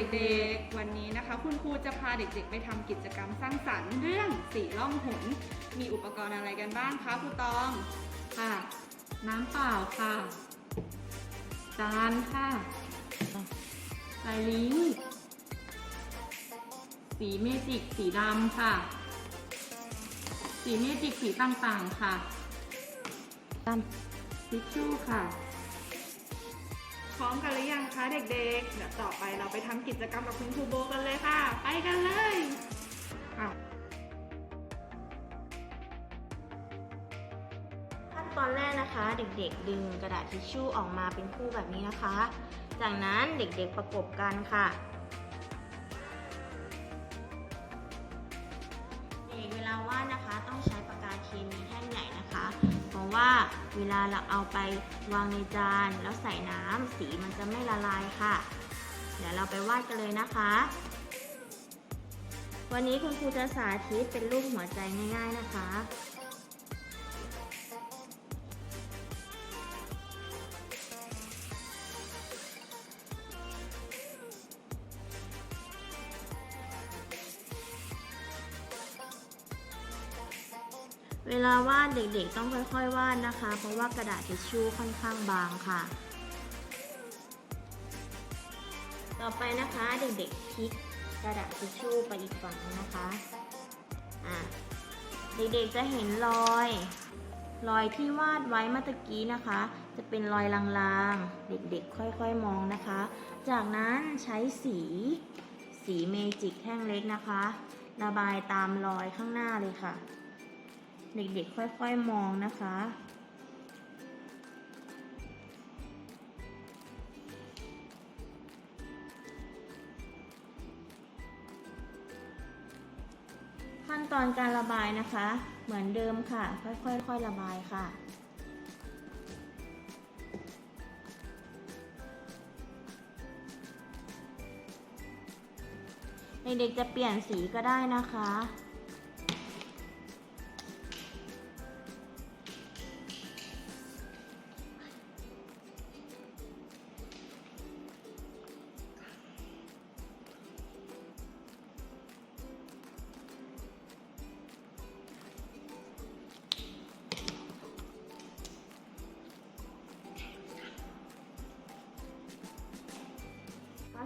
เด็กๆ วันนี้นะคะ คุณครูจะพาเด็กๆ ไปทำกิจกรรมสร้างสรรค์เรื่องสีล่องหน มีอุปกรณ์อะไรกันบ้างคะครูตอง ค่ะ น้ำเปล่าค่ะ จานค่ะสายลิงก์สีเมจิกสีดำค่ะ สีเมจิกสีต่างๆค่ะทิชชู่ค่ะพ ร้อมกันหรือยังคะเด็กๆ เดี๋ยวต่อไปเราไปทำกิจกรรมกับคุณครูโบกันเลยค่ะ ไปกันเลยอ้าวขั้นตอนแรกนะคะ เด็กๆ ดึงกระดาษทิชชู่ออกมาเป็นคู่แบบนี้นะคะ จากนั้นเด็กๆประกบกันค่ะ เวลาเราเอาไปวางในจานแล้วใส่น้ำสีมันจะไม่ละลายค่ะ เดี๋ยวเราไปวาดกันเลยนะคะ วันนี้คุณครูจะสาธิตเป็นรูปหัวใจง่าย ๆนะคะ เวลาวาดเด็กๆต้องค่อยๆวาดนะคะ เพราะว่ากระดาษทิชชู่ค่อนข้างบางค่ะ ต่อไปนะคะเด็กๆพลิกกระดาษทิชชู่ไปอีกฝั่งนะคะอะเด็กๆจะเห็นรอย รอยที่วาดไว้เมื่อกี้นะคะ จะเป็นรอยลางๆ เด็กๆ ค่อยๆมองนะคะ จากนั้นใช้สีสีเมจิกแท่งเล็กนะคะ ระบายตามรอยข้างหน้าเลยค่ะ เด็กๆ ค่อยๆ มองนะคะ ขั้นตอนการระบายนะคะ เหมือนเดิมค่ะ ค่อยๆระบายค่ะเด็กๆจะเปลี่ยนสีก็ได้นะคะ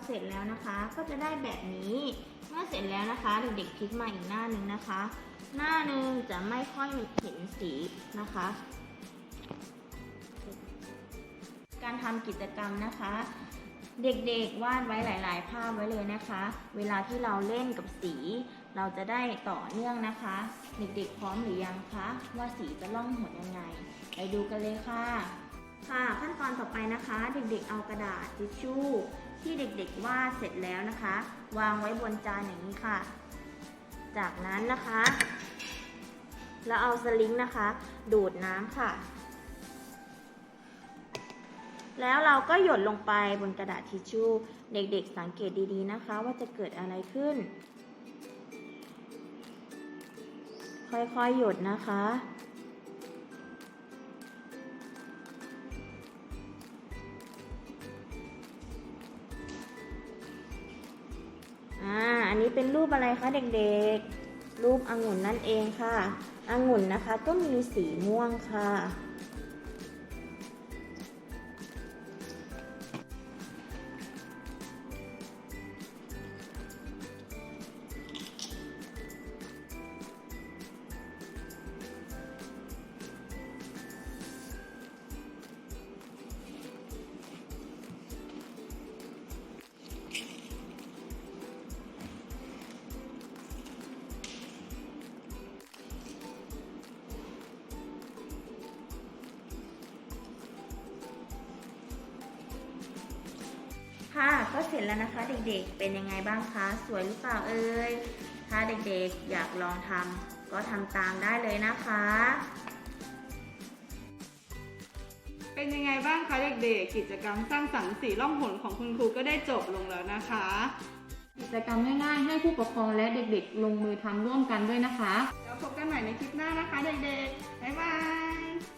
เสร็จแล้วนะคะ ก็จะได้แบบนี้ เมื่อเสร็จแล้วนะคะ เด็กๆพลิกมาอีกหน้านึงนะคะ หน้านึงจะไม่ค่อยเห็นสีนะคะ การทำกิจกรรมนะคะ เด็กๆวาดไว้หลาย ๆ ภาพไว้เลยนะคะ เวลาที่เราเล่นกับสี เราจะได้ต่อเนื่องนะคะ เด็กๆพร้อมหรือยังคะว่าสีจะล่องหนยังไง ไปดูกันเลยค่ะ ค่ะขั้นตอนต่อไปนะคะ เด็กๆเอากระดาษทิชชู่ที่เด็กๆวาดเสร็จแล้วนะคะ วางไว้บนจานอย่างนี้ค่ะ จากนั้นนะคะ แล้วเอาสลิงนะคะ ดูดน้ำค่ะ แล้วเราก็หยดลงไปบนกระดาษทิชชู่เด็กๆ สังเกตดีๆนะคะ ว่าจะเกิดอะไรขึ้น ค่อยๆหยดนะคะ เป็นรูปอะไรคะเด็กๆ รูปองุ่นนั่นเองค่ะองุ่นนะคะก็มีสีม่วงค่ะ ค่ะก็เสร็จแล้วนะคะเด็กๆ เป็นยังไงบ้างคะ สวยหรือเปล่าเอ่ย ถ้าเด็กๆอยากลองทำก็ทำตามได้เลยนะคะ เป็นยังไงบ้างคะเด็กๆ กิจกรรมสร้างสรรค์สีล่องหนของคุณครูก็ได้จบลงแล้วนะคะ กิจกรรมง่ายๆ ให้ผู้ปกครองและเด็กๆ ลงมือทำร่วมกันด้วยนะคะ แล้วพบกันใหม่ในคลิปหน้านะคะเด็กๆ บ๊ายบาย